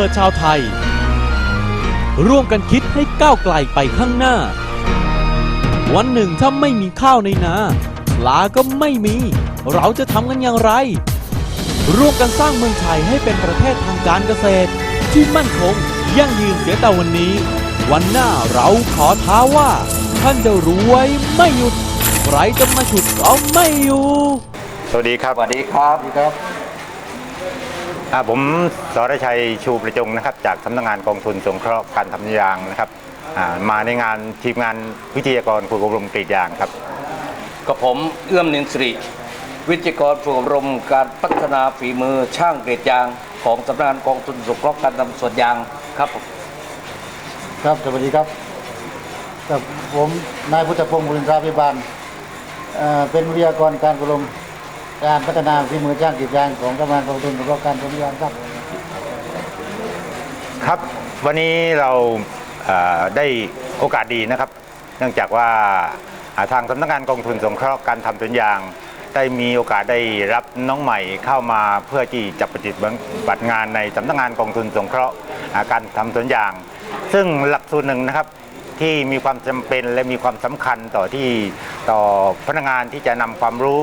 ถิดชาวไทย ร่วมกันคิดให้ก้าวไกลไปข้างหน้า วันหนึ่งถ้าไม่มีข้าวในนาปลาก็ไม่มี เราจะทำกันอย่างไร ร่วมกันสร้างเมืองไทยให้เป็นประเทศทางการเกษตร ที่มั่นคงยั่งยืนเสียแต่วันนี้ วันหน้าเราขอท้าว่า ท่านจะรวยไม่หยุดใครจะมาฉุดก็ไม่อยู่ สวัสดีครับ สวัสดีครับครับอ่า ผมสรชัยชูประจงนะครับ จากสำนักงานกองทุนสงเคราะห์การทำยางนะครับอ่ามาในงานทีมงานวิทยากรฝึกอบรมกรีดยางครับกับผมเอื้อมนินสิริวิทยากรฝึกอบรมการพัฒนาฝีมือช่างเกรดยาง ของสำนักงานกองทุนสงเคราะห์การทำสวนยางครับผมครับสวัสดีครับกับผมนายพุทธพงศ์บุรินทราพิบาลเอ่อเป็นวิทยากรการอบรม การพัฒนาฝีมือจ้างกรีดยางของกรมการกองทุนสำหรับการทำยางครับ ครับวันนี้เราอ่าได้โอกาสดีนะครับ เนื่องจากว่าอ่าทางสำนักงานกองทุนสงเคราะห์การทำสวนยาง ได้มีโอกาสได้รับน้องใหม่เข้ามาเพื่อที่จะปฏิบัติงานในสำนักงานกองทุนสงเคราะห์อ่าการทำสวนยาง ซึ่งหลักสูตรหนึ่งนะครับ ที่มีความจำเป็นและมีความสำคัญต่อที่ต่อพนักงานที่จะนำความรู้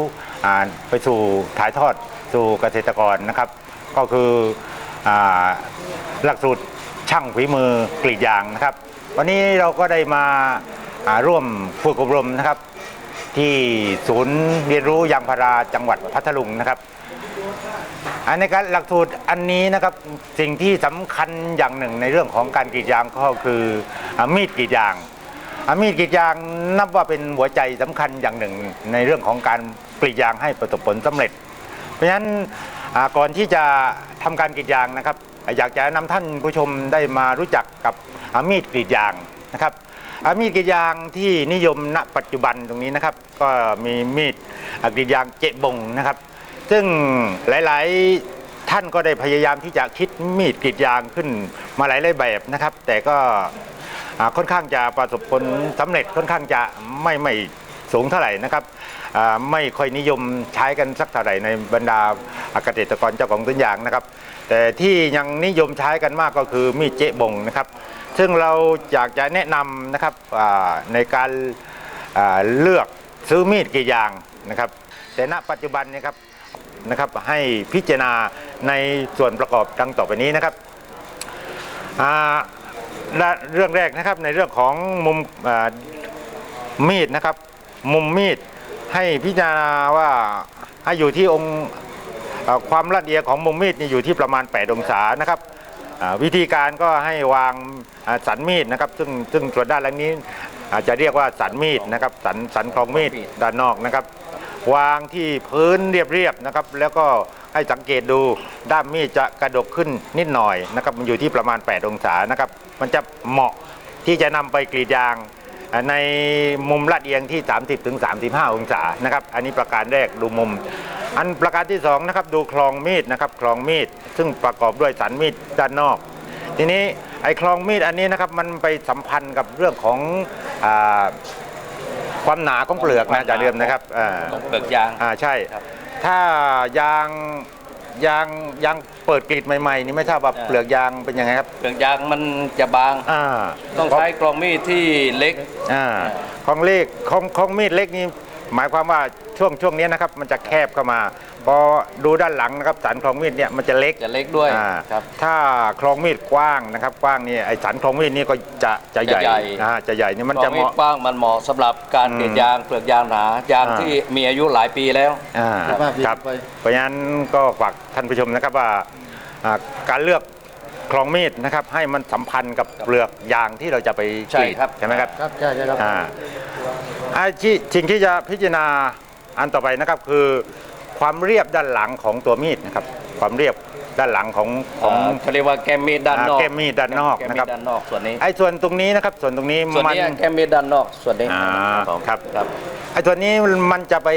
ไปสู่ถ่ายทอดสู่เกษตรกรนะครับ ก็คือหลักสูตรช่างฝีมือกรีดยางนะครับ วันนี้เราก็ได้มาร่วมฝึกอบรมนะครับ ที่ศูนย์เรียนรู้ยางพาราจังหวัดพัทลุงนะครับอันในการหลักสูตรอันนี้นะครับสิ่งที่สำคัญอย่างหนึ่งในเรื่องของการกรีดยางก็คือมีดกรีดยางมีดกรีดยางนับว่าเป็นหัวใจสำคัญอย่างหนึ่งในเรื่องของการ กรีดยางให้ประสบผลสำเร็จ เพราะฉะนั้นก่อนที่จะทำการกรีดยางนะครับ อยากจะนำท่านผู้ชมได้มารู้จักกับอามีดกรีดยางนะครับอามีดกรีดยางที่นิยมณปัจจุบันตรงนี้นะครับ ก็มีมีดกรีดยางเจะบงนะครับ ซึ่งหลาย ๆ ท่านก็ได้พยายามที่จะคิดมีดกรีดยางขึ้นมาหลายๆแบบนะครับ แต่ก็ค่อนข้างจะประสบผลสำเร็จค่อนข้างจะไม่ไม่สูงเท่าไหร่นะครับ ไม่ค่อยนิยมใช้กันสักเท่าไหร่ในบรรดาเกษตรกรเจ้าของต้นยางนะครับ แต่ที่ยังนิยมใช้กันมากก็คือมีดเจ๊บงนะครับ ซึ่งเราอยากจะแนะนำนะครับในการเลือกซื้อมีดกรีดยางนะครับ แต่ณปัจจุบันนยครับนะครับให้พิจารณาในส่วนประกอบดังต่อไปนี้นะครับเรื่องแรกนะครับในเรื่องของมุมมีดนะครับ มุมมีด ให้พิจารณาว่าให้อยู่ที่องค์ความละเอียดของมุมมีดนี่อยู่ที่ประมาณ 8 องศานะครับวิธีการก็ให้วางสันมีดนะครับ ซึ่งซึ่งส่วนด้านหลังนี้อาจจะเรียกว่าสันมีดนะครับสันสันคลองมีดด้านนอกนะครับ วางที่พื้นเรียบๆนะครับ แล้วก็ให้สังเกตดูด้ามมีดจะกระดกขึ้นนิดหน่อยนะครับ มันอยู่ที่ประมาณ 8 องศานะครับ มันจะเหมาะที่จะนำไปกรีดยาง ในมุมลาดเอียงที่ 30ถึง35 องศานะครับ อันนี้ประการแรกดูมุม อันประการที่สองนะครับดูคลองมีดนะครับคลองมีด ซึ่งประกอบด้วยสันมีดด้านนอก ทีนี้ไอ้คลองมีดอันนี้นะครับมันไปสัมพันธ์กับเรื่องของอาความหนาของเปลือกนะอย่าลืมนะครับอ่าต้องเปลือกยางอ่าใช่ครับถ้ายาง ยางยางเปิดกรีดใหม่ๆนี่ไม่ทราบว่าอ่าเปลือกยางเป็นยังไงครับเปลือกยางมันจะบาง อ่าต้องใช้กรองมีดที่เล็กอ่าของเลขของของมีดเล็กนี่ หมายความว่าช่วงช่วงนี้นะครับมันจะแคบเข้ามาพอดูด้านหลังนะครับสันคลองมีดเนี่ยมันจะเล็กจะเล็กด้วยอ่าครับ ถ้าคลองมีดกว้างนะครับกว้างนี่ไอ้สันคลองมีดนี่ก็จะจะใหญ่จะใหญ่ อ่าจะใหญ่นี่มันกรจะองเหมีดมาะ กว้างมันเหมาะสำหรับการอืมเปลี่ยนยางเปลือกยางหนายางอ่า ที่มีอายุหลายปีแล้ว อ่าสิบห้าปีครับไป เพราะฉะนั้นก็ฝากท่านผู้ชมนะครับว่าอ่าการเลือกคลองมีดนะครับให้มันสัมพันธ์กับเปลือกยางที่เราจะไปใช่กรีดครับ ใช่ไหมครับ ครับใช่ใช่ครับ อ่า ไอ้ที่สิ่งที่จะพิจารณาอันต่อไปนะครับคือความเรียบด้านหลังของตัวมีดนะครับ ความเรียบด้านหลังของของอ่าเขาเรียกว่าแก้มมีดด้านนอกอ่าแก้มมีดด้านนอกแก้มนะครับมีดด้านนอกส่วนนี้ ไอ้ส่วนตรงนี้นะครับ ส่วนตรงนี้ส่วนมัน นี้แก้มมีดด้านนอกส่วนนี้อ่าผมครับ ครับ ไอ้ส่วนนี้มันจะไป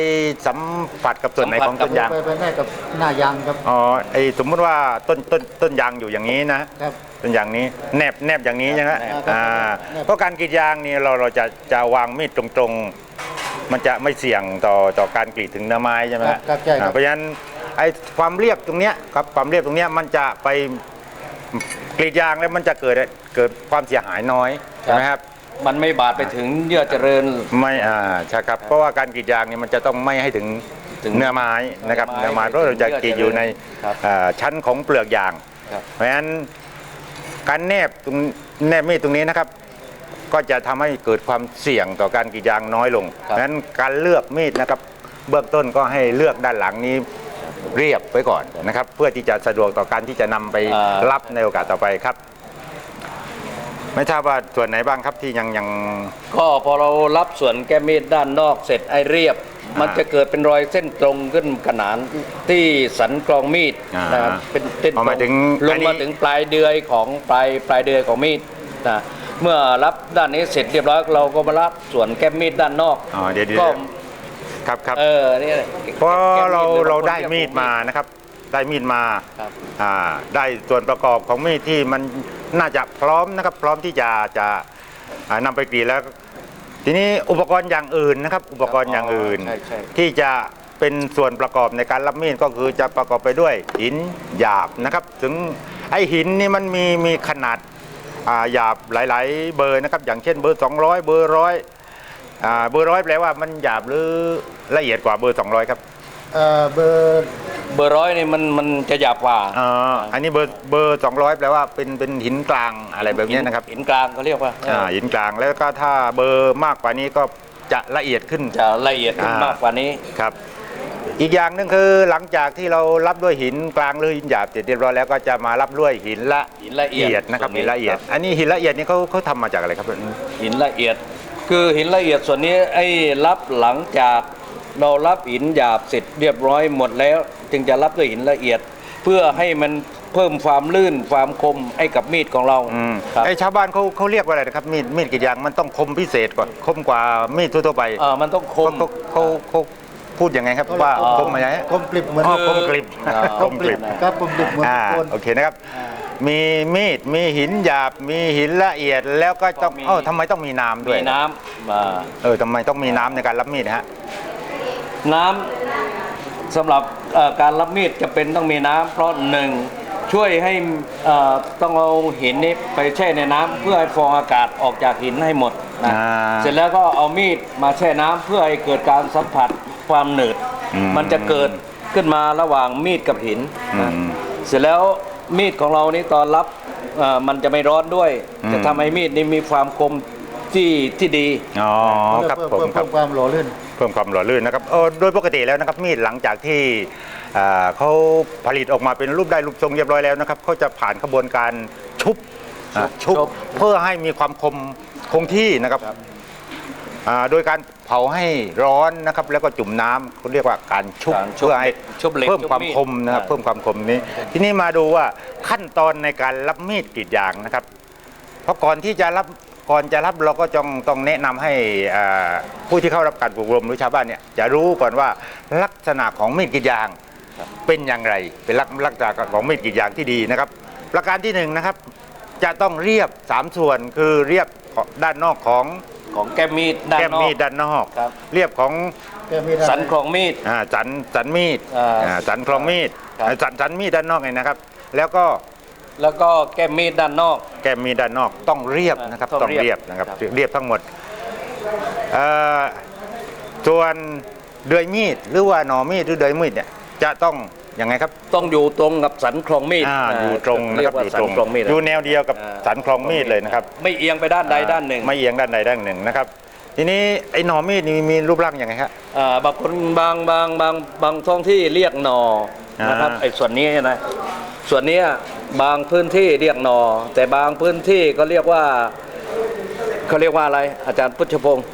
สัมผัสกับส่วนไหนของต้นยางไปไปแน่กับหน้ายางครับอ๋อไอ้สมมุติว่าต้นต้นต้นยางอยู่อย่างนี้นะครับ เป็นอย่างนี้แนบแนบอย่างนี้ใช่ไหมแนบอ่าแนบเพราะการกรีดยางนี่เราเราจะจะวางมีดตรงๆ มันจะไม่เสี่ยงต่อต่อการกรีดถึงเนื้อไม้ใช่ไหมครับครับใช่ครับอ่าเพราะฉะนั้นไอ้ความเรียบตรงเนี้ยครับความเรียบตรงเนี้ยมันจะไปกรีดยางแล้วมันจะเกิดเกิดความเสียหายน้อยใช่ไหมครับมันไม่บาดไปถึงเยื่อเจริญไม่อ่าใช่ครับเพราะว่าการกรีดยางเนี่ยมันจะต้องไม่ให้ถึงถึงเนื้อไม้นะครับเนื้เนื้ออไม้ไม้เพราะเราจะกรีดอยู่ในครับอ่าชั้นของเปลือกยางครับเพราะฉะนั้น การแนบตรงแนบมีดตรงนี้นะครับ ก็จะทำให้เกิดความเสี่ยงต่อการกรีดยางน้อยลงเพราะฉะนั้นการเลือกมีดนะครับ เบื้องต้นก็ให้เลือกด้านหลังนี้เรียบไว้ก่อนนะครับ เพื่อที่จะสะดวกต่อการที่จะนำไปอ่า รับในโอกาสต่อไปครับ ไม่ทราบว่าส่วนไหนบ้างครับที่ยังยัง ก็พอเรารับส่วนแก้มีดด้านนอกเสร็จไอ้เรียบ มันจะเกิดเป็นรอยเส้นตรงขึ้นขนานที่สันกรองมีดอ่านะครับเป็นเส้นตพอรมางถึงลอังนนี้มาถึงปลายเดือยของปลายปลายเดือยของมีดนะเมื่อรับด้านนี้เสร็จเรียบร้อยเราก็มารับส่วนแก้มีดด้านนอกอ๋อเดี๋ยวเดี๋ยวก็ครับครับเออนี่เพราะแก้เราหอบเรางคนได้ยกมีดมานะครับ ได้มีดมาครับอ่าได้ส่วนประกอบของมีดที่มันน่าจะพร้อมนะครับ พร้อมที่จะจะอ่านำไปกรีดแล้ว ทีนี้อุปกรณ์อย่างอื่นนะครับ อุปกรณ์อย่างอื่น ใช่ใช่ ที่จะเป็นส่วนประกอบในการรับมีดก็คือจะประกอบไปด้วยหินหยาบนะครับ ถึงไอหินนี่มันมีมีขนาดอ่าหยาบหลาย ๆ เบอร์นะครับ อย่างเช่นเบอร์ 200 เบอร์ร้อยอ่าเบอร์ร้อยแปลว่ามันหยาบหรือละเอียดกว่าเบอร์ 200 ครับ เอ่อเบอร์เบอร์ร้อยนี่มันมันจะหยาบกว่าอ่าอันนี้เบอร์เบอร์200แปลว่าเป็นเป็นหินกลางอะไรแบบนี้นะครับหินกลางเขาเรียกว่าอ่าหินกลางแล้วก็ถ้าเบอร์มากกว่านี้ก็จะละเอียดขึ้นจะละเอียดขึ้นอ่ามมากกว่านี้ครับอีกอย่างหนึงคือหลังจากที่เรารับด้วยหินกลางหรือหินหยาบเสร็จเรียบร้อยแล้วก็จะมารับด้วยหินละหินละเอียดนะครับส่วนนี้หินละเอียดครับอันนี้หินละเอียดนี่เขาเขาทำมาจากอะไรครับหินละเอียด คือหินละเอียดส่วนนี้ไอ้รับหลังจาก เรารับหินหยาบเสร็จเรียบร้อยหมดแล้ว จึงจะรับด้วยหินละเอียด เพื่อให้มันเพิ่มความลื่นความคมให้กับมีดของเราอืมครับไอ้ชาวบ้านเขาเขาเรียกว่าอะไรนะครับมีดมีดกรีดยางมันต้องคมพิเศษกว่าคมกว่ามีดทั่วๆไปอ่ามันต้องคเขาม เขาเขาเขาพูดยังไงครับว่าอ๋อ คมมาอย่างไงกลมกลิบเหมือนอ๋อกลมกลิบอ่ากลมกลิบ ครับกลมกลิบเหมือนอ่าโคน โอเคนะครับ มีมีดมีหินหยาบมีหินละเอียดแล้วก็ต้องก็มี เออทำไมต้องมีน้ำด้วมียน้ำมา เออทำไมต้องมีน้ำในการรับมีดฮะ น้ำสำหรับเอ่อการรับมีดจะเป็นต้องมีน้ำเพราะหนึ่งช่วยให้เอ่อต้องเอาหินนี้ไปแช่ในน้ำเพื่อให้ฟองอากาศออกจากหินให้หมดนะอ่าเสร็จแล้วก็เอามีดมาแช่น้ำเพื่อให้เกิดการสัมผัสความหนืดอืมมันจะเกิดขึ้นมาระหว่างมีดกับหินนะอืมเสร็จแล้วมีดของเรานี่ตอนรับเอ่อมันจะไม่ร้อนด้วยอืมจะทำให้มีดนี่มีความคม ที่ที่ดี อ๋อครับเพื่อผมเพื่อคเพิ่รับ มความหล่อลื่น เพิ่มความหล่อลื่นนะครับเออโดยปกติแล้วนะครับมีดหลังจากที่อ่าเขาผลิตออกมาเป็นรูปได้รูปทรงเรียบร้อยแล้วนะครับเขาจะผ่านกระบวนการชุบอ่าชุบชุบ เพื่อให้มีความคมคงที่นะครับอ่าโดยการเผาให้ร้อนนะครับ แล้วก็จุ่มน้ำเขาเรียกว่าการชุบการชุบเพื่อให้ชุบเหล็กเพิ่มความชุบมีด คมนะครับอ่าเพิ่มความคมนี้ ทีนี้มาดูว่าขั้นตอนในการรับมีดกรีดยางนะครับ เพราะก่อนที่จะรับ ก่อนจะรับเราก็จงต้องแนะนำให้อ่าผู้ที่เข้ารับการอบรมหรือชาวบ้านเนี่ยจะรู้ก่อนว่าลักษณะของมีดกรีดยางเป็นอย่างไร เป็นลักลักษณะของมีดกรีดยางที่ดีนะครับ ประการที่หนึ่งนะครับจะต้องเรียบสามส่วนคือเรียบด้านนอกของของแก้มมีดด้านแก้มนอมีกดด้านนอกครับเรียบของแก้มีได้สันคลองมีดอ่าสันสันมีดอ่าอ่าสันคลองมีดครับอ่าสันสันมีดด้านนอกไงนะครับ แล้วก็แล้วก็แก้มมีดด้านนอก แก้มมีดด้านนอกต้องเรียบนะครับต้องต้องเรีเรียยบบนะครับครับ เรียบทั้งหมดเอ่อส่วนเดือยมีดหรือว่าหนอมีดหรือเดือยมีดเนี่ยจะต้องยังไงครับต้องอยู่ตรงกับสันคลองมีดอ่าาอยู่ตรงนะเรีคยรับกว่าอยู่สัตนรงคลองมีด อยู่แนวเดียวกับอ่า สันคลองมีดเลยนะครับ ไม่เอียงไปด้านใดด้านหนึ่งไม่เอียงด้านใดด้านหนึ่งนะครับ ทีนี้ไอ้หนอมีดนี่มีรูปร่างยังไงครับ อ่าบางคนบางบางบางบางท้องที่เรียกหนอนะครับอ่า ไอ้ส่วนนี้นะส่วนเนี้ย บางพื้นที่เรียกหนอ แต่บางพื้นที่ก็เรียกว่าเขาเรียกว่าอะไร อาจารย์พุทธพงศ์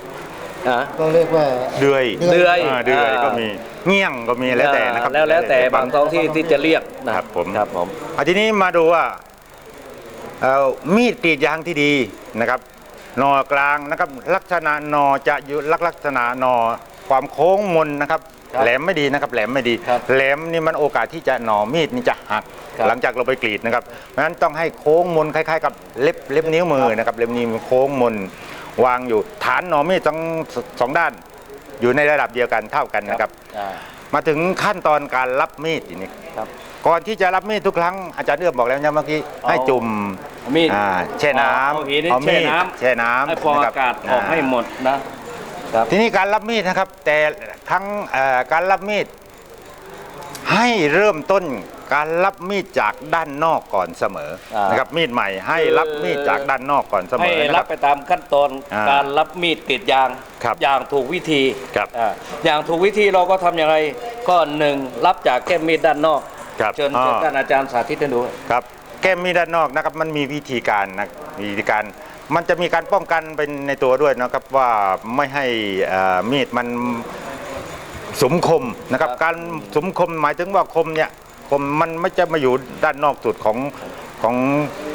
อ่าต้องเรียกว่า เดือยเดือยาเดือยอ่าก็มีเงี้ยงก็มีแล้วแต่นะครับแล้วแล้วแต่บางท้องที่ที่จะเรียกนะครับผม ครับผมอะทีนี้มาดูว่าเอ่อมีดกรีดยางที่ดีนะครับหนอกลางนะครับลักษณะหนอจะอยู่ลักลักษณะหนอความโค้งมนนะครับ ครับแหลมไม่ดีนะครับแหลมไม่ดี ครับแหลมนี่มันโอกาสที่จะหนอมีดนี่จะหัก ครับหลังจากเราไปกรีดนะครับเพราะฉะนั้นต้องให้โค้งมนคล้ายๆ กับเล็บเล็บนิ้วมือนะครับเล็บนิ้วมือโค้งมนวางอยู่ ฐานหนอมีดทั้งสองด้าน อยู่ในระดับเดียวกันเท่ากันนะครับ อ่ามาถึงขั้นตอนการรับมีดทีนี้ ครับ ก่อนที่จะรับมีดทุกครั้งอาจารย์เอื้อมบอกแล้วนะเมื่อกี้เอาให้จุ่มมีดอ่าแช่น้เอาหินนี่ำเอามีดแช่น้ำ แช่น้ำให้ฟองนะครับอากาศออกให้หมดนะ ครับ ทีนี้การรับมีดนะครับ แต่ทั้งเอ่อการรับมีดให้เริ่มต้นการรับมีดจากด้านนอกก่อนเสมออ่าน นะครับมีดใหม่ให้รับมีดจากด้านนอกก่อนเสมให้อนะครัรับ บไปตามขั้นตอนอ่าการรับมีดกรีดยางครับอย่างถูกวิธีครับอ่าอย่างถูกวิธีเราก็ทำอย่างไรก็หนึ่งรับจากแก้มมีดด้านนอกครับเชิญอ๋อเชิญท่านอาจารย์สาธิตให้ดู ครับแก้มมีดด้านนอกนะครับมันมีวิธีการนะมีวิธีการ มันจะมีการป้องกันเป็นในตัวด้วยนะครับว่าไม่ให้เอ่อมีดมันสมคมนะครับครับ การสมคมหมายถึงว่าคมเนี่ยคมมันไม่จะมาอยู่ด้านนอกสุดของของ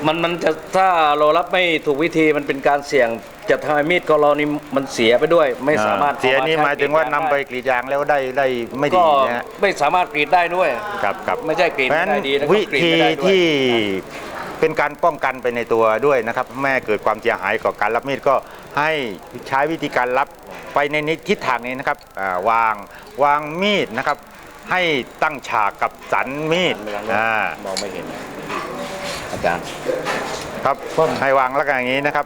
มันมันจะถ้าเรารับไม่ถูกวิธีมันเป็นการเสี่ยงจะทำให้มีดของเรานี่มันเสียไปด้วย ไม่สามารถเสียนี่อใช้หมายถึงว่ากรีดนำไปกรีดยางแล้วได้ได้ไม่ดีก็นะฮะไม่สามารถกรีดได้ด้วยครับครับไม่ใช่กรีดเพราะฉะไม่นั้นได้ดีแล้วก็วิกรีดธีไม่ได้ด้วยที่ เป็นการป้องกันไปในตัวด้วยนะครับแม่เกิดความเสียหายกับการรับมีดก็ให้ใช้วิธีการรับไปในทิศทางนี้นะครับอ่าวางวางมีดนะครับ ให้ตั้งฉากกับสันมีดอ่ามองไม่เห็นอาจารย์ครับให้วางแล้วกันอย่างนี้นะครับ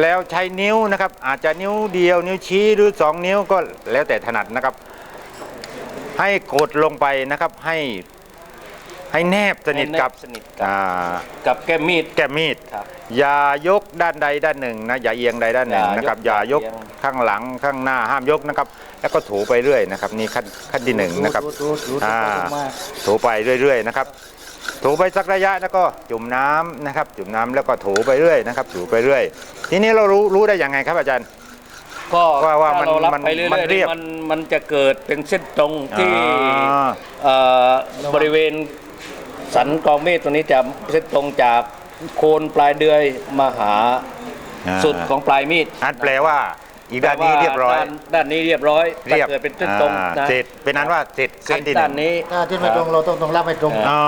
แล้วใช้นิ้วนะครับ อาจจะนิ้วเดียว นิ้วชี้หรือสองนิ้วก็แล้วแต่ถนัดนะครับ ให้กดลงไปนะครับให้ ให้แนบสนิทกับให้แนบสนิทกับ อ่ากับแก้มมีด แก้มมีด ครับ อย่ายกด้านใดด้านหนึ่งนะอย่าเอียงใดด้านหนึ่งอย่ายกนะครับอย่ายกอย่าเอียงข้างหลังข้างหน้าห้ามยกนะครับ แล้วก็ถูไปเรื่อยนะครับนี่ขั้นขั้นที่หนึ่งนะครับถูถูถูถูอ่าถูมาถูไปเรื่อยๆนะครับ ถูไปสักระยะแล้วก็จุ่มน้ำนะครับ จุ่มน้ำแล้วก็ถูไปเรื่อยนะครับ ถูไปเรื่อย ทีนี้เรารู้รู้ได้ยังไงครับอาจารย์ ก็ว่าว่าถ้มันเรารับมันไปเรื่อยมันๆเรียบมันมันจะเกิดเป็นเส้นตรงที่อ่า เอ่อบริเวณ สันกองเมฆตรงนี้จะเส้นตรงจากโคนปลายเดือยมาหาอ่าสุดของปลายมีดอันแปลว่า อีกด้านนี้เรียบร้อยด้านด้านนี้เรียบร้อยเรียบถ้าเกิดเป็นเส้นตรงอ่านะเสร็จเป็นนั้นว่าเสร็จเส้ขั้นนที่หด้านึ่นงนี้ ถ้าที่ไม่ตรงเราต้องต้องรับให้ตรงอ๋อ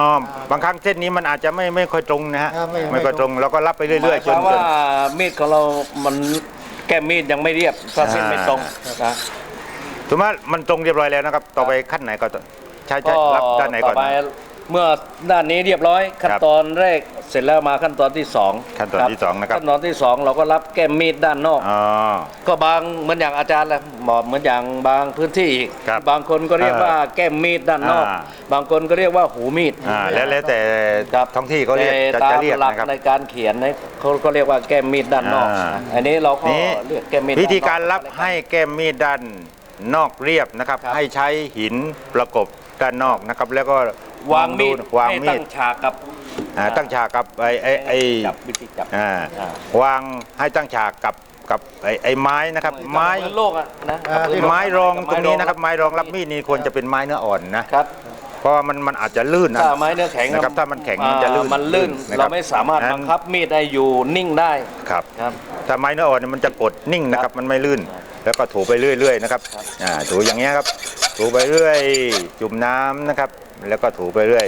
บางครั้งเส้นนี้มันอาจจะไม่ไม่ค่อยตรงนะฮะอ่าไม่ไม่ไม่ค่อยตรงเราก็รับไปเรื่อยๆจนหมายความจว่านมีดของเรา มันแก้มมีดยังไม่เรียบถ้าเส้นไม่ตรงนะสมมติว่ามันตรงเรียบร้อยแล้วนะครับ ต่อไปขั้นไหนก็ต้องใช้ใช้ก็รับด้านไหนก่อน ต่อไป เมื่อด้านนี้เรียบร้อยขั้นครับตอนแรกเสร็จแล้วมาขั้นตอนที่สองขั้นตอนที่สองนะครับขั้นตอนที่สองเราก็รับแก้มมีดด้านนอกอ๋อก็บางเหมือนอย่างอาจารย์แหละหมอบเหมือนอย่างบางพื้นที่อีกครับบางคนก็เรียกว่าแก้มมีดด้านนอกอ่าบางคนก็เรียกว่าหูมีดอ่าแล้วแล้วแต่ครับท้องที่เขาเรียกจะแต่ตาจะมเรียกหลักนะครับในการเขียนเนี่ยเขาก็เรียกว่าแก้มมีดด้านนอกอ่านะอันนี้เราก็นี่เรียกแก้มมีดวิธีการด้นนอรับให้แก้มมีดด้านนอกเรียบนะครับครับ ให้ใช้หินประกบด้านนอกนะครับ แล้วก็ วางมีดดูวางให้มีตั้ดงฉากกับอ่าตั้งฉากกับไอ้ไอ้ไอ้จับวิธีจับอ่าอ่าวางให้ตั้งฉากกับกับไอ้ไอ้ไม้นะครับ ไม้เหอนโลกอะนะอ่าที่ไม้รองตรงนี้นะครับไม้รองรับมีดนี่ควรจะเป็นไม้เนื้ออ่อนนะครับเพราะว่ามันมันอาจจะลื่นนะถ้าไม้เนื้อแข็งนะครับถ้ามันแข็งมันจะลื่นอ่ามันลื่นนะครับเราไม่สามารถนั้นบังคับมีดให้อยู่นิ่งได้ครับครับ ถ้าไม้เนื้ออ่อนเนี่ยมันจะกดนิ่งนะครับมันไม่ลื่น แล้วก็ถูไปเรื่อยๆนะครับอ่าถูอย่างเงี้ยครับ ถูไปเรื่อย จุ่มน้ำนะครับ แล้วก็ถูไปเรื่อย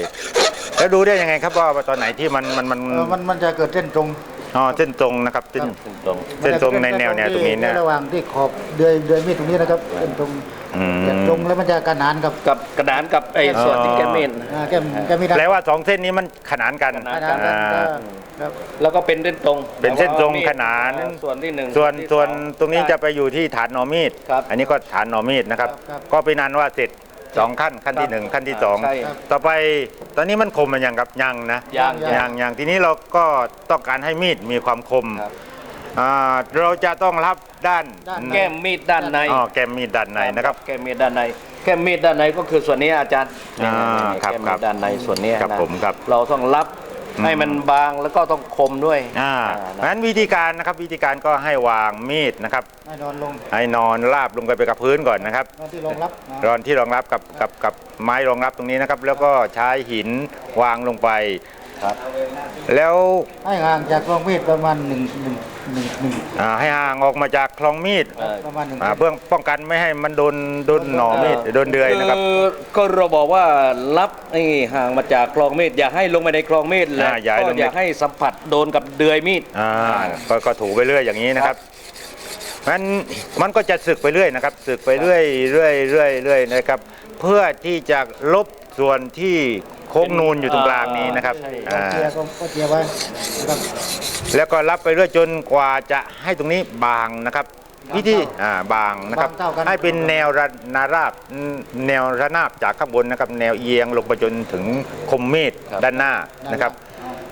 แล้วดูได้ยังไงครับว่าตอนไหนที่มันมันมันมันมันจะเกิดเส้นตรง อ๋อเส้นตรงนะครับเส้นตรง เส้นตรงในแนวแนวตรงนี้นะระหว่างที่ขอบเดือยเดือยมีดตรงนี้นะครับเส้นตรงอืมเส้นตรงแล้วมันจะกระนานกับกับกระดานกับไอ้ส่วนที่แกมีดอ่าแก้มแก้มมีดแปลว่าสองเส้นนี้มันขนานกันขกนาระนานกัน อ่าก็ครับแล้วก็เป็นเส้นตรงเป็นเส้นตรงขนาน ส่วนที่หนึ่งส่วนที่ส่วนสอตรงนี้จะไปอยู่ที่ฐานหนอมีด ครับ อันนี้ก็ฐานหนอมีดนะครับครับก็เป็นนันว่าเสร็จ สองขั้นขั้นที่หนึ่งขั้นที่สองใช่ต่อไปตอนนี้มันคมมันยังครับยังนะ ยางยังยังยังทีนี้เราก็ต้องการให้มีดมีความคมครับ อ่าเราจะต้องรับด้านด้าน แก้มมีดด้านในอ๋อแกมมีดด้านในนะครับ แก้มมีดด้านในแก้มมีดด้านในก็คือส่วนนี้อาจารย์อ่านี่ๆๆครับแก้มครัมีบดด้านในส่วนนี้ครับนะผมครับ เราต้องรับอืม ให้มันบางแล้วก็ต้องคมด้วย อ่าอ่าเพราะฉะนั้นวิธีการนะครับวิธีการก็ให้วางมีดนะครับให้นอนลงให้นอนราบลงไปไปกับพื้นก่อนนะครับนอนที่รองรับนะรอนที่รองรับกับกับกับไม้รองรับตรงนี้นะครับ แล้วก็ใช้หินวางลงไป ครับ แล้วให้ห่างจากกองมีดประมาณหนึ่งหนึ่งหนึ่งหนึ่งอ่าให้ห่างออกมาจากคลองมีดเออประมาณหนึ่งอ่าเพื่อป้องกันไม่ให้มันโดนโดนหน่อมีดโดนเดือยนะครับคือก็เราบอกว่ารับไอ้ห่างมาจากคลองมีดอย่าให้ลงไปในคลองมีดและอ่าอย่าให้ลก็งไปอย่าให้สัมผัสโดนกับเดือยมีด อ่าก็ก็ถูไปเรื่อยอย่างนี้นะครับมันมันก็จะสึกไปเรื่อยนะครับสึกไปเรื่อยเรื่อยเรื่อยเรื่อยนะครับ เพื่อที่จะลบส่วนที่ โค้งนูนอยู่ตรงกลางนี้นะครับใช่อ่าเจียก็ก็เจียไว้ครับแล้วก็รับไปเรื่อยจนกว่าจะให้ตรงนี้บางนะครับวิธีอ่าบางนะครับบางเท่ากันให้เป็นแนวระนาราบแนวระนาบจากข้างบนนะครับ แนวเอียงลงไปจนถึงคมมีดครับด้านหน้านะครับ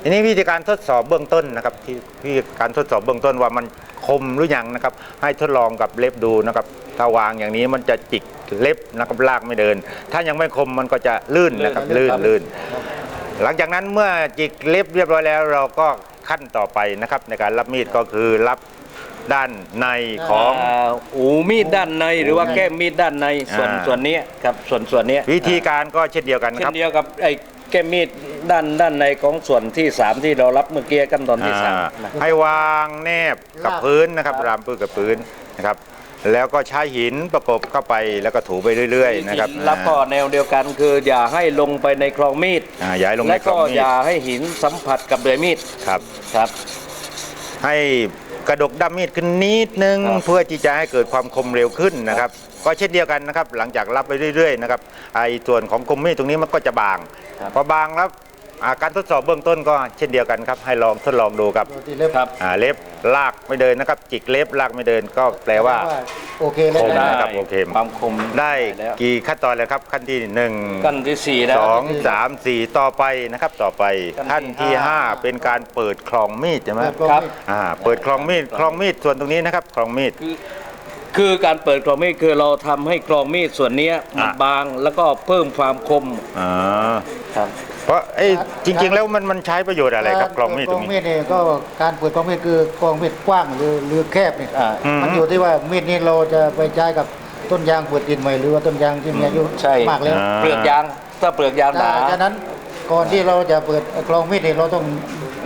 ทีนี้วิธีการทดสอบเบื้องต้นนะครับที่วิธีการทดสอบเบื้องต้นว่ามันคมหรือยังนะครับ ให้ทดลองกับเล็บดูนะครับ ถ้าวางอย่างนี้มันจะจิกเล็บนะครับลากไม่เดิน ถ้ายังไม่คมมันก็จะลื่นนะครับลื่ลื่นนครับลื่น หลังจากนั้นเมื่อจิกเล็บเรียบร้อยแล้ว เราก็ขั้นต่อไปนะครับในการรับมีดก็คือรับด้านในของอ่าอูมีดด้านในหรือว่าแก้มมีดด้านในส่วนอ่าส่วนนี้ครับส่วนส่วนนี้วิธีการก็เช่นเดียวกันเช่ครับนเดียวกับไอ้แก้มมีดด้านด้านในของส่วนที่สามที่เรารับเมื่อกี้ขั้นตอนที่สามอ่านะให้วางแนบกับพื้นนะครับรามพื้นกับพื้นนะครับ แล้วก็ใช้หินประกบเข้าไปแล้วก็ถูไปเรื่อยๆนะครับรับก็แนวเดียวกันคืออย่าให้ลงไปในคลองมีดอ่าย้ายลงในและกล่ก็องมีอดย่าให้หินสัมผัสกับเดือยมีดครับ ครับ ให้กระดกด้ามมีดขึ้นนิดนึงครับเพื่อที่จะให้เกิดความคมเร็วขึ้นนะครับ ก็เช่นเดียวกันนะครับ หลังจากรับไปเรื่อยๆนะครับไอ้ส่วนของคมมีดตรงนี้มันก็จะบางพอบางแล้ว อ่าการทดสอบเบื้องต้นก็เช่นเดียวกันครับ ให้ลองทดลองดูครับดูที่เล็บครับ อ่าเล็บลากไม่เดินนะครับจิกเล็บลากไม่เดินก็แปลว่า โอเคเลยคมนะนะ ครับโอเค ความคมได้แล้วกี่ขั้นตอนแล้วครับ ขั้นที่หนึ่งขั้นที่สี่นะ สองสามสี่ต่อไปนะครับต่อไปขั้ขั้นนที่ที่ห้าห้า เป็นการเปิดคลองมีดใช่ไหมครับอ่าเปิดคลองมีดคลองมีดส่วนตรงนี้นะครับคลองมีด คือคือการเปิดคลองมีดคือเราทำให้คลองมีดส่วนเนี้ยมันอะ บางแล้วก็เพิ่มความคมอ่า ครับ เพราะไอ้จริง ๆ แล้วมันมันใช้ประโยชน์อะไรครับคลองมีดกตลรองงมีนี้ ดเนี่ยก็การเปิดกลองมีดคือกลองมีดกว้างหรือหรือแคบเนี่ยอ่าอืมมันอยู่ที่ว่ามีดนี้เราจะไปใช้กับต้นยางเปิดดินใหม่หรือว่าต้นยางที่มีอายุใช่ มากแล้วอ่า เปลือกยางถ้าเปลือกยางหนาฉะนั้นก่อนที่เราจะเปิดกลองมีดเนี่ยเราต้อง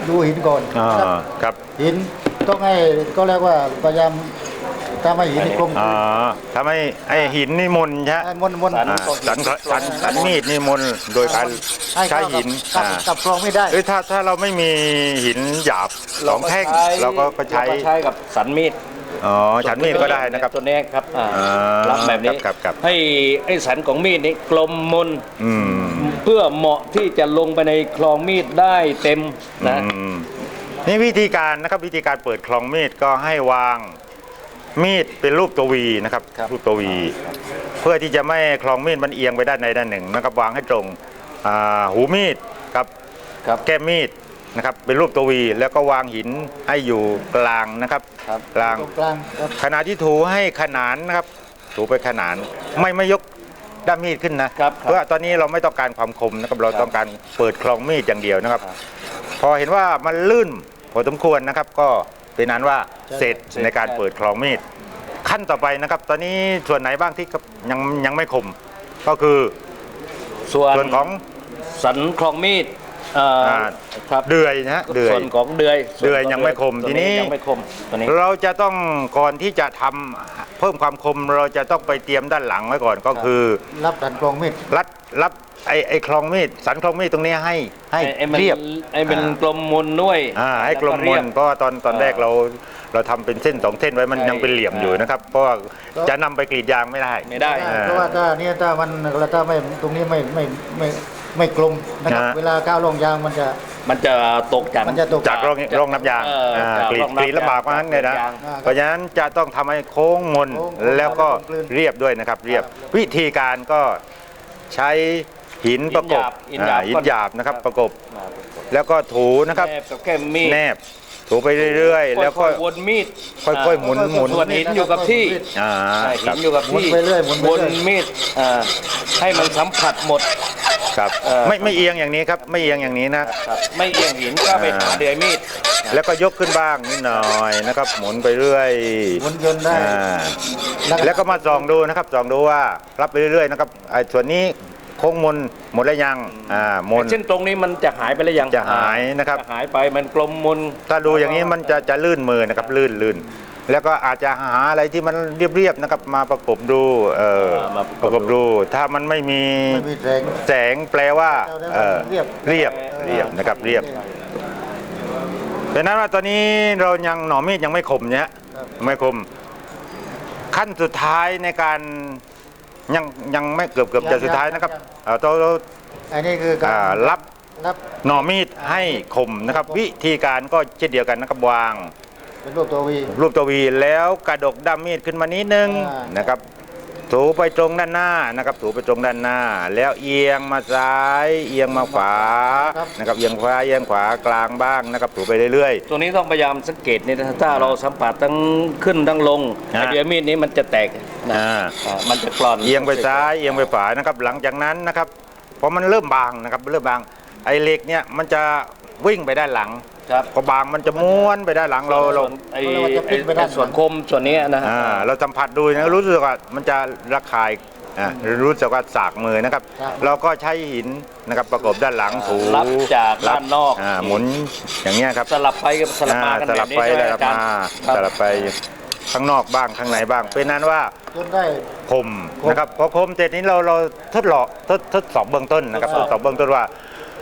ดูหินก่อนอ่าครับครับหินต้องให้ก็เรียกว่าพยายาม ทำให้หินนี่กลมอ่าทำให้ไอ้หินนี่มนใช่ไหมให้มนมนสันอ่าสันสันสันมีดนี่มนโดยการให้ใช้เข้ากับหินกับอ่ากับกลองไม่ได้เอ้ยถ้าถ้าเราไม่มีหินหยาบสองแท่งเราก็ก็ใช้เราก็ใช้กับสันมีดอ๋อฉันมีดก็ได้นะครับตัวนี้ครับอ่าอ่ารับแบบนี้ครับครับให้ไอ้สันของมีดนี้กลมมนอืมเพื่อเหมาะที่จะลงไปในคลองมีดได้เต็มนะอืมนี่วิธีการนะครับวิธีการเปิดคลองมีดก็ให้วาง มีดเป็นรูปตัววีนะครับ รูปตัววี เพื่อที่จะไม่ให้คลองมีดมันเอียงไปด้านใดด้านหนึ่งนะครับวางให้ตรงอ่าหูมีดกับครับ แก้มมีดนะครับเป็นรูปตัววี แล้วก็วางหินให้อยู่กลางนะครับครับกลาง ตรงกลางครับ ขณะที่ถูให้ขนานนะครับ ถูไปขนาน ไม่ไม่ยกด้ามมีดขึ้นนะครับเพราะว่าตอนนี้เราไม่ต้องการความคมนะครับเราครับต้องการเปิดคลองมีดอย่างเดียวนะครับ ครับ พอเห็นว่ามันลื่นพอสมควรนะครับ ก็ เป็นนั้นว่าเสร็จเสร็จในการเปิดคลองมีด ขั้นต่อไปนะครับ ตอนนี้ส่วนไหนบ้างที่ยังยังไม่คม ก็คือส่วนส่วนของสันคลองมีด เอ่ออา ครับเดือยนะฮะเดือยส่วนของเดือยเดือยยังไม่คมตัวทีนี้ ยังไม่คมตัวนี้ เราจะต้องก่อนที่จะทำเพิ่มความคมเราจะต้องไปเตรียมด้านหลังไว้ก่อนก็คือ รับสันกลองมีด รัดรับไอ้ไอ้คลองมีดสันคลองมีดตรงนี้ให้ให้ไอ้มันเรียบไอ้เป็นอ่ากลมมนด้วยอ่าให้กลมแวมเรียนบเพราะว่าตอนตอนอ่าแรกเราเราทำเป็นเส้นสองเส้นไว้มันใช่ยังเป็นเหลี่ยมอยู่นะครับ เพราะว่าจะนำไปกรีดยางไม่ได้ ไม่ได้ อ่า เพราะว่าถ้าเนี่ยถ้ามันถ้าไม่ตรงนี้ไม่ไม่ไม่ ไม่กลมนะครับนะเวลาก้าวลงยางมันจะ มันจะตกจาก มันจะตก จากร่องร่องน้ำยางเอออ่าจากกรีดร่องน้ำกรีดลำบากมากเลยนะยางอ่าเพราะฉะนั้นจะต้องทำให้โค้งมนโค้งแล้วก็กลืนเรียบด้วยนะครับ เรียบวิธีการก็ใช้หินประกบหินหยาบอ่าหินหยาบนะครับประกบอ่าแล้วก็ถูนะครับ แนบกับแก้มมีดแนบถูไปเรื่อยๆ แล้วก็ ค่อยๆวนมีดค่อยๆหมุนหมุน ส่วนหินอยู่กับที่อ่าใช่คหิรับ นอยู่กับหมุนที่ไปเรื่อยหมุนไปวนเรื่อยมีดอ่าให้มันสัมผัสหมด ครับเอ่อ ไม่ไม่เอียงอย่างนี้ครับไม่เอียงอย่างนี้นะ ครับไม่เอียงหินก็ไปหาเดือยมีดแล้วก็ยกขึ้นบ้างนิดหน่อยนะครับ หมุนไปเรื่อยหมุนยนต์ได้ อ่าแล้วก็มาส่องดูนะครับส่องดูว่ารับไปเรื่อยๆนะครับไอ้ส่วนนี้โค้งมนหมดแล้วยังอ่ามน เช่นตรงนี้มันจะหายไปแล้วยังจะหายนะครับจหายไปมันกลมมนถ้าดูอย่างนี้มันจะจะลื่นมือนะครับลื่นลื่น แล้วก็อาจจะหาอะไรที่มันเรียบๆนะครับมาประกบดูเออประกบดู ถ้ามันไม่มีไม่มีแรงแสงแปลว่าเออเรียบ เรียบเรียบนะครับเรียบ ดังนั้นว่าตอนนี้เรายังหน่อมีดยังไม่คมเนี่ยครับ ไม่คม ขั้นสุดท้ายในการยังยังไม่เกือบเกือบจะยังสุดท้ายยังนะครับยังเอ่อเราเราอันนี้คือการอ่ารับรับ หน่อมีดให้คมนะครับ วิธีการก็เช่นเดียวกันนะครับวาง เป็นรูปตัววี รูปตัววีแล้วกระดกด้ามมีดขึ้นมานิดนึงอ่าน นะครับ ถูไปตรงด้านหน้านะครับ ถูไปตรงด้านหน้า แล้วเอียงมาซ้าย เอียงมาขวานะครับเอียงขวาเอียงขวากลางบ้างนะครับ ถูไปเรื่อยตัวนี้ต้องพยายามสังเกตนี่นะถ้าเราสัมผัสทั้งขึ้นทั้งลงฮะไอเดียมีดนี้มันจะแตกๆนะอ่าอ่ามันจะกร่อนเอียงไปซ้ายเอียงไปขวานะครับ หลังจากนั้นนะครับพอมันเริ่มบางนะครับเริ่มบางไอ้เหล็กเนี่ยมันจะวิ่งไปด้านหลัง ครับพอบางมันจะม้วนไปด้านหลังเราเรา ไอ้ไอ้ไอ้ส่วนคมส่วนนี้นะฮะ อ่าเราสัมผัสดูนะรู้สึกว่ามันจะระคายอ่ารู้สึกว่าสากมือนะครับเราก็ใช้หินนะครับประกบด้านหลังถูรับจากด้านนอกาหมุนอย่างเงี้ยครับสลับไปกับสลับมากันอ่แบสลับบนี้ไปใช่ไหมสลัอาบจารย์มาครับ สลับไปข้างนอกบ้างข้างในบ้าง เป็นนั้นว่าจนได้ คมนะครับพอคมเสร็จนี้เราเราทดลองทดทดสอบเบื้องต้นนะครับททดดสอบสอบเบื้องต้นว่า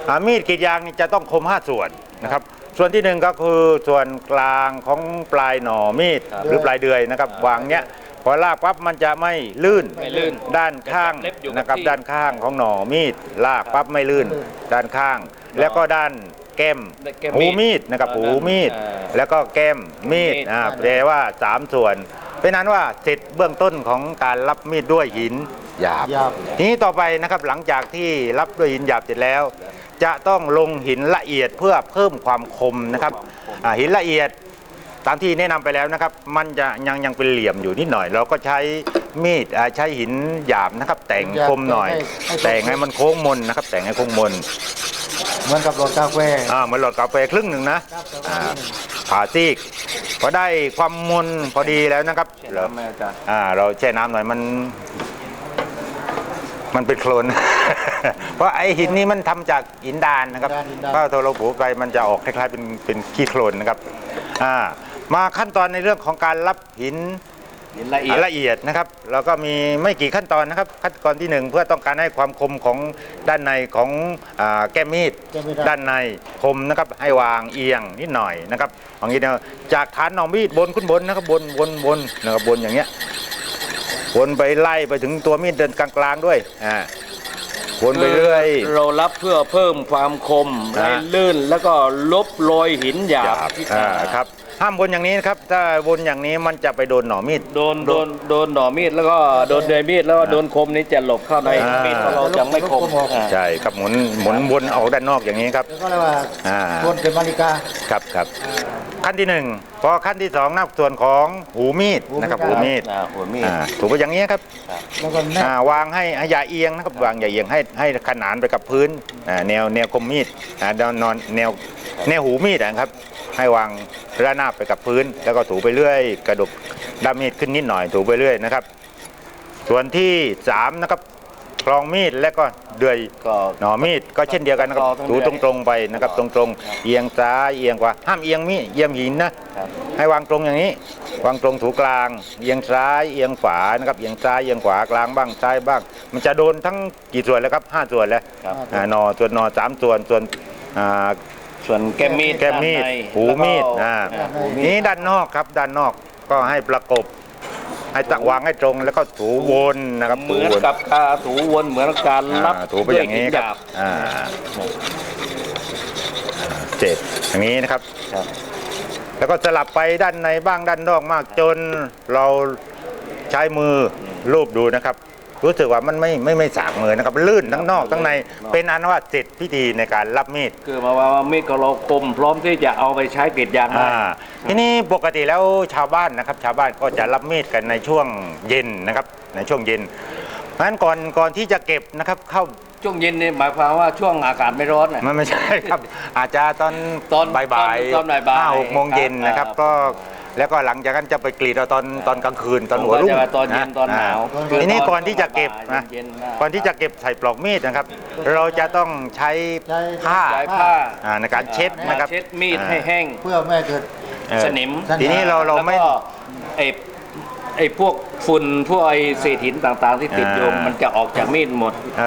อ่ามีดกรีดยางนี่จะต้องคม5ส่วนนะครับ ส่วนที่หนึ่งก็คือส่วนกลางของปลายหน่อมีดครับหรือปลายเดือยนะครับวางเนี้ยพอลากปั๊บมันจะไม่ลื่นไม่ลื่นด้านข้างเล็บอยู่กับนะครับที่ ด้านข้างของหน่อมีด ลากปั๊บไม่ลื่น ด้านข้าง แล้วก็ด้านแก้มแก้มหูมีดมีดนะครับอ่าหูมีด อ่าแล้วก็แก้มมีดมีด อ่าอ่าแปลว่า3ส่วน เป็นนั้นว่าเสร็จเบื้องต้นของการรับมีดด้วยหินหยาบหยาบ ทีนี้ต่อไปนะครับหลังจากที่รับด้วยหินหยาบเสร็จแล้ว จะต้องลงหินละเอียดเพื่อเพิ่มความคมนะครับอ่าหินละเอียดตามที่แนะนำไปแล้วนะครับ มันจะยังยังเป็นเหลี่ยมอยู่นิดหน่อย เราก็ใช้มีดอ่าใช้หินหยาบนะครับ แต่งคมหน่อย แต่งให้มันโค้งมนนะครับ แต่งให้โค้งมน เหมือนกับโรดกาแฟ อ่าเหมือนหลอดกาแฟครึ่งหนึ่งนะครับอ่า ผ่าซีกพอได้ความมนพอดีแล้วนะครับใช่เราไหมอาจารย์อ่าเราแช่น้ำหน่อยมัน มันเป็นโคลน เพราะไอหินนี้มันทำจากหินดานนะครับหินดาน ถ้าเราผูไปมันจะออกคล้ายๆเป็นเป็นขี้โคลนนะครับอ่ามาขั้นตอนในเรื่องของการรับหิน หินละเอียดละเอียดนะครับเราก็มีไม่กี่ขั้นตอนนะครับ ขั้นตอนที่หนึ่งเพื่อต้องการให้ความคมของด้านในของอาแก้มมีดแก้มมีดด้านในคมนะครับให้วางเอียงนิดหน่อยนะครับอย่างนี้นะจากฐานหนองมีดบนขึ้นบนนะครับบนบนบนนะครับบนอย่างเงี้ยวนไปไล่ไปถึงตัวมีดเดินกลางๆด้วยอ่าวนไปเรื่อย เรารับเพื่อเพิ่มความคมอ่า ให้ลื่นแล้วก็ลบรอยหินหยาหบยาบที่อ่าครับ ห้ามวนอย่างนี้นะครับ ถ้าวนอย่างนี้มันจะไปโดนหน่อมีด โดนโดนโดนหน่อมีดแล้วก็โดนเดือยมีดแล้วก็โดนคมนี้จะหลบเข้าในอ่า มีมีดของเราจะไม่คมอ่าใช่ครับหมุนหมุนวนออกด้านนอกอย่างนี้ครับ แล้วก็เรียกว่าอ่า บนเข็มนาฬิกา ครับครับขั้นที่หนึ่งพอขั้นที่สองนับส่วนของหูมีดนะครับหูหูมีมีดดอ่าหัวมีด อ่าถูกไปอย่างนี้ครับแล้วก็แนบอ่าวางให้ให้อย่าเอียงนะครับวางอย่าเอียงให้ให้ขนานไปกับพื้นอ่าแนวแนวคมมีดอ่าแนวนอนแนวแนวหูมีดนะครับ ให้วางระนาบไปกับพื้น แล้วก็ถูไปเรื่อย กระดกด้ามมีดขึ้นนิดหน่อยถูไปเรื่อยนะครับ ส่วนที่สามนะครับคลองมีดและก็เดือยก็หน่อมีดก็เช่นเดียวกันนะครับก็ต้องถูเดืตอยรงๆไปนะครับตรงๆ เอียงซ้ายเอียงขวาห้ามเอียงมีดเอียงหินนะครับ ให้วางตรงอย่างนี้ วางตรงถูกลาง เอียงซ้ายเอียงขวานะครับเอียงซ้ายเอียงขวากลางบ้างซ้ายบ้าง มันจะโดนทั้งกี่ส่วนแล้วครับห้าส่วนแล้วครับ อ่าหนอส่วนหนอสามส่วนส่วนอ่า ส่วนแก้มมีดแก้มมีดด้านในหูมีดแล้วก็อ่าอ่าหูมีนี้ดด้านนอกครับด้านนอกก็ให้ประกบ ให้ตะวางให้ตรงแล้วก็ถูวนนะครับเหถูมือนวนกับการถูวนเหมือนการรับอ่าถูไปอย่างนี้นี้ครับอ่าเสร็จอย่างนี้นะครับ ครับ แล้วก็สลับไปด้านในบ้างด้านนอกมากจนเราใช้มือลูบดูนะครับ รู้สึกว่ามันไม่ไม่ไม่สากมือนะครับลื่นทั้งนอกทั้งใน เป็นอันว่าเสร็จพิธีในการรับมีดคือมาว่ามีดของเราคมพร้อมที่จะเอาไปใช้กรีดยางได้อ่าทีนี้ปกติแล้วชาวบ้านนะครับ ชาวบ้านก็จะรับมีดกันในช่วงเย็นนะครับ ในช่วงเย็นเพราะฉะนั้นก่อนก่อนที่จะเก็บนะครับเข้า ช่วงเย็นนี่หมายความว่าช่วงอากาศไม่ร้อนน่ะ มันไม่ใช่ครับ อาจจะตอนตอนบ่ายตอนบ่ายๆห้าหกโมงเย็นนะครับ ครับก็ แล้วก็หลังจากนั้นจะไปกรีดเอาตอนตอนกลางคืนตอนหัวรุ่งผมก็จะตอนเย็นตอนหนาวอ่ทีนี้ก่อนที่จะเก็บนะเย็นๆนะก่อนที่จะเก็บใส่ปลอกมีดนะครับ เราจะต้องใช้ใช้ผ้าใช้ผ้าอ่าในการเช็ดนะครับเช็ดมีดให้แห้งเพื่อไม่ให้เกิดเออสนิมสนิมทีนี้เราเราไม่แล้วก็ไอ้ไอ้พวกฝุ่นพวกไอ้เศษหินต่างๆ ที่ติดอยู่อ่ามัมันจะออกจากมีดหมดเ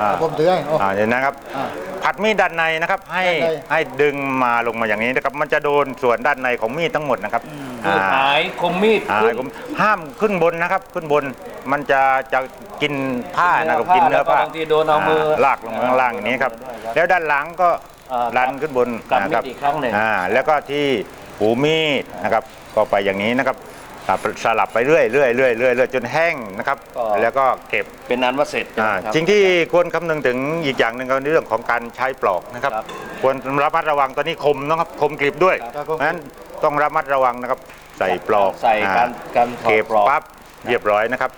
ออผมอ่าผมถือให้โอ้อ่าเดี๋ยวนะครับอ่า ผัดมีดด้านในนะครับ ให้ด้านใน ให้ดึงมาลงมาอย่างนี้นะครับ มันจะโดนส่วนด้านในของมีดทั้งหมดนะครับคือหายคมมีด อ่าขึ้นผมห้ามขึ้นบนนะครับ ขึ้นบนมันจะจะกินผ้านะครับกินเนื้อผ้าบางทีโดนเอามือลากลงข้างล่างอย่างนี้ครับ แล้วด้านหลังก็อ่าดันขึ้นบนกลับมีดนะครับอีกครั้งหนึ่ง อ่าแล้วก็ที่หูมีดนะครับ ก็ไปอย่างนี้นะครับ สลับสลับไปเรื่อยเรื่อยเรื่อยเรื่อยเรื่อยจนแห้งนะครับ ก็ แล้วก็เก็บเป็นนั้นว่าเสร็จอ่าครับจริงที่ควรคำนึงถึงอีกอย่างหนึ่งก็ในเรื่องของการใช้ปลอกนะครับ ครับควรระมัดระวังตอนนี้คมนะครับคมกริบด้วยครับ เพราะฉะนั้นต้องระมัดระวังนะครับ ใส่ปลอกใส่การอ่การถอเก็ดบปลอกปั๊บเรียบร้อยนะครับ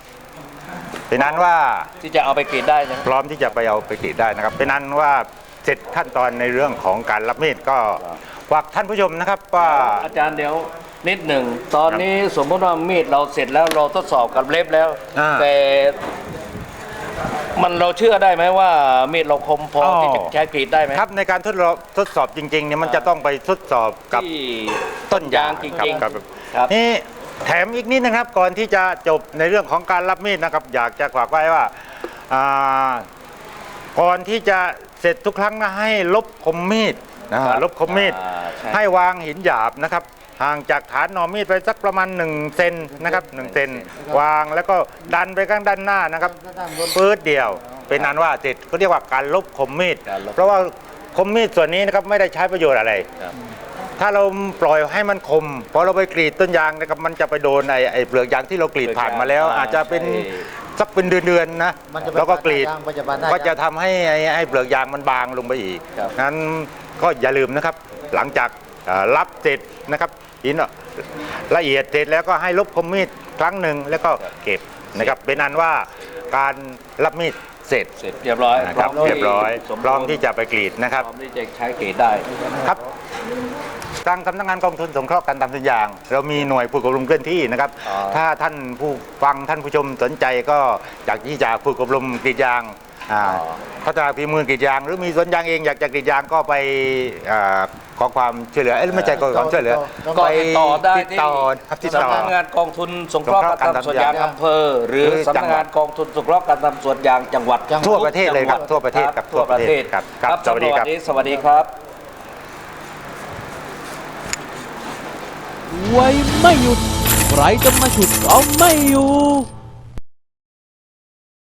เป็นนั้นว่า ที่จะเอาไปกรีดได้นะพร้อมที่จะไปเอาไปกรีดได้นะครับเป็นนั้นว่าเสร็จขั้นตอนในเรื่องของการรับมีดก็ฝากท่านผู้ชมนะครับว่าอาจารย์เดี๋ยว นิดหนึ่ง ตอนนี้สมมติว่ามีดเราเสร็จแล้วเราทดสอบกับเล็บแล้ว อ่าแต่มันเราเชื่อได้ไหมว่ามีดเราคมพออ๋อที่จะใช้กรีดได้ไหมครับในการทดลองทดสอบจริงๆเนี่ยมันจะต้องไปทดสอบกับ ที่ ต้นยางจริงๆครับครับ นี่แถมอีกนิดนะครับก่อนที่จะจบในเรื่องของการรับมีดนะครับ อยากจะฝากไว้ว่าอ่าก่อนที่จะเสร็จทุกครั้งนะให้ลบคมมีดนะฮะลบคมมีด อ่าใช่ ให้วางหินหยาบนะครับ ห่างจากฐานหนอมีดไปสักประมาณ 1 เซนนะครับ1เซนวางแล้วก็ดันไปข้างด้านหน้านะครับด้านบนปื๊ดเดียว เป็นนั้นว่าเสร็จเขาเรียกว่าการลบคมมีดการลบเพราะว่าคมมีดส่วนนี้นะครับไม่ได้ใช้ประโยชน์อะไรครับถ้าเราปล่อยให้มันคมพอเราไปกรีดต้นยางนะครับมันจะไปโดนไอ้ไอ้เปลือกยางที่เรากรีดผ่านมาแล้วอ่าอาจจะเป็นใช่สักเป็นเดือนๆนะมันจะไปแล้วก็กรีดยางมันจะบานหน้าก็จะยางทำให้ไอ้ไอ้เปลือกยางมันบางลงไปอีกครับนั้นก็อย่าลืมนะครับ หลังจากเอ่อรับเสร็จนะครับ หินละเอียดเสร็จแล้วก็ให้ลบคมมีดครั้งหนึ่งแล้วก็เก็บนะครับเป็นอันว่าการรับมีดเสร็จเสร็จเรียบร้อยนะครับที่เรียบร้อยสมพร้อมที่จะไปกรีดนะครับพร้อมที่จะใช้กรีดได้ครับทางสำนักงานกองทุนสงเคราะห์การทำทุนอย่าง เรามีหน่วยฝึกอบรมเคลื่อนที่นะครับอ๋อถ้าท่านผู้ฟังท่านผู้ชมสนใจก็อยากที่จะฝึกอบรมกรีดยาง อ่าพัฒนาฝีมือกรีดยาง หรือมีสวนยางเองอยากจะกรีดยางก็ไปอ่าขอความช่วยเหลือเอ้ยไม่ใช่ขอความช่วยเหลือก็ติดต่อได้ติดที่ต่อครับติดต่อสำนักงานกองทุนสงเคราะห์การทำสวนยางอำเภอหรือหรือสำนักงานกองทุนสงเคราะห์การทำสวนยางจังหวัดทั่วประเทศเลยครับ ทั่วประเทศครับทั่วประเทศครับครับสวัสดีครับสำหสวัสดีครับไว้ไม่หยุดใครจะมาฉุดเราไม่อยู่